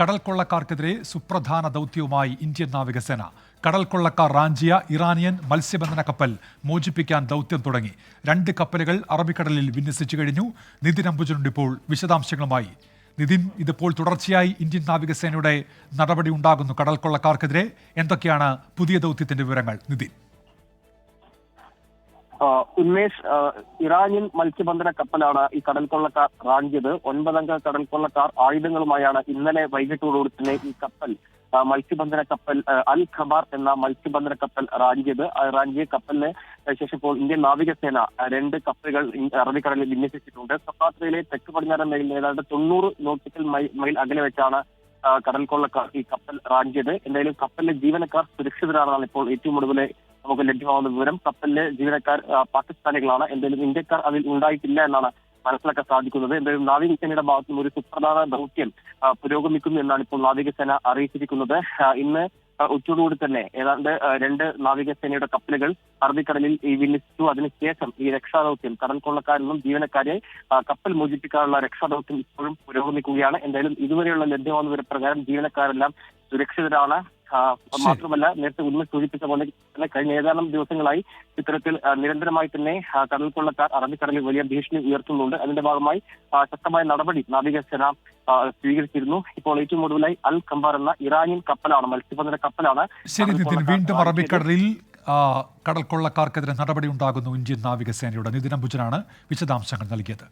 കടൽ കൊള്ളക്കാർക്കെതിരെ സുപ്രധാന ദൗത്യവുമായി ഇന്ത്യൻ നാവികസേന. കടൽ കൊള്ളക്കാർ റാഞ്ചിയ ഇറാനിയൻ മത്സ്യബന്ധന കപ്പൽ മോചിപ്പിക്കാൻ ദൗത്യം തുടങ്ങി. രണ്ട് കപ്പലുകൾ അറബിക്കടലിൽ വിന്യസിച്ചു കഴിഞ്ഞു. നിതിൻ അംബുജനുണ്ട് ഇപ്പോൾ വിശദാംശങ്ങളുമായി. നിതിൻ ഇതിപ്പോൾ തുടർച്ചയായി ഇന്ത്യൻ നാവികസേനയുടെ നടപടി ഉണ്ടാകുന്നു കടൽ കൊള്ളക്കാർക്കെതിരെ എന്തൊക്കെയാണ് പുതിയ ദൗത്യത്തിന്റെ വിവരങ്ങൾ? നിതിൻ. ഉന്മേഷ് ഇറാനിയൻ മത്സ്യബന്ധന കപ്പലാണ് ഈ കടൽക്കൊള്ളക്കാർ റാഞ്ചിയത് ഒൻപതംഗ കടൽക്കൊള്ളക്കാർ ആയുധങ്ങളുമായാണ് ഇന്നലെ വൈകിട്ടോടുകൂടി തന്നെ ഈ കപ്പൽ മത്സ്യബന്ധന കപ്പൽ അൽ ഖബാർ എന്ന മത്സ്യബന്ധന കപ്പൽ റാഞ്ചിയത് റാഞ്ചിയ കപ്പലിന് ശേഷം ഇപ്പോൾ ഇന്ത്യൻ നാവികസേന രണ്ട് കപ്പലുകൾ അറബിക്കടലിൽ വിന്യസിച്ചിട്ടുണ്ട്. സഫാത്രയിലെ തെക്ക് പടിഞ്ഞാറൻ മേഖലയിൽ ഏതാണ്ട് തൊണ്ണൂറ് നോട്ടിക്കൽ മൈൽ അകലെ വെച്ചാണ് കടൽക്കൊള്ളക്കാർ ഈ കപ്പൽ റാഞ്ചിയത് എന്തായാലും കപ്പലിലെ ജീവനക്കാർ സുരക്ഷിതരാണെന്നാണ് ഇപ്പോൾ ഏറ്റവും ഒടുവിൽ നമുക്ക് ലഭ്യമാകുന്ന വിവരം കപ്പലിലെ ജീവനക്കാർ പാകിസ്ഥാനികളാണ്. എന്തായാലും ഇന്ത്യക്കാർ അതിൽ ഉണ്ടായിട്ടില്ല എന്നാണ് മനസ്സിലാക്കാൻ സാധിക്കുന്നത്. എന്തായാലും നാവികസേനയുടെ ഭാഗത്തുനിന്ന് ഒരു സുപ്രധാന ദൗത്യം പുരോഗമിക്കുന്നു എന്നാണ് ഇപ്പോൾ നാവികസേന അറിയിച്ചിരിക്കുന്നത്. ഇന്ന് ഉച്ചയോടുകൂടി തന്നെ ഏതാണ്ട് രണ്ട് നാവികസേനയുടെ കപ്പലുകൾ അറബിക്കടലിൽ ഈ വിന്യസിച്ചു. അതിനുശേഷം ഈ രക്ഷാദൗത്യം കടൽ കൊള്ളക്കാരിൽ നിന്നും ജീവനക്കാരെ കപ്പൽ മോചിപ്പിക്കാനുള്ള രക്ഷാദൗത്യം ഇപ്പോഴും പുരോഗമിക്കുകയാണ്. എന്തായാലും ഇതുവരെയുള്ള ലഭ്യമാകുന്ന വിവരപ്രകാരം ജീവനക്കാരെല്ലാം സുരക്ഷിതരാണ്. മാത്രമല്ല നേരത്തെ ഉന്മ സൂചിപ്പിച്ച പോലെ തന്നെ കഴിഞ്ഞ ഏതാനും ദിവസങ്ങളായി ഇത്തരത്തിൽ നിരന്തരമായി തന്നെ കടൽക്കൊള്ളക്കാർ കടൽ കൊള്ളക്കാർ അറബിക്കടലിൽ വലിയ ഭീഷണി ഉയർത്തുന്നുണ്ട്. അതിന്റെ ഭാഗമായി ശക്തമായ നടപടി നാവികസേന സ്വീകരിച്ചിരുന്നു. ഇപ്പോൾ ഏറ്റവും ഒടുവിലായി അൽ കമ്പാർ എന്ന ഇറാനിയൻ കപ്പലാണ് മത്സ്യബന്ധന കപ്പലാണ്. ശരി കടൽ നിതിൻ. വീണ്ടും അറബിക്കടലിൽ കടൽക്കൊള്ളക്കാർക്കെതിരെ നടപടി ഉണ്ടാകുന്നു ഇന്ത്യൻ നാവികസേനയുടെ നിതിൻ അംബുജനാണ് വിശദാംശങ്ങൾ നൽകിയത്.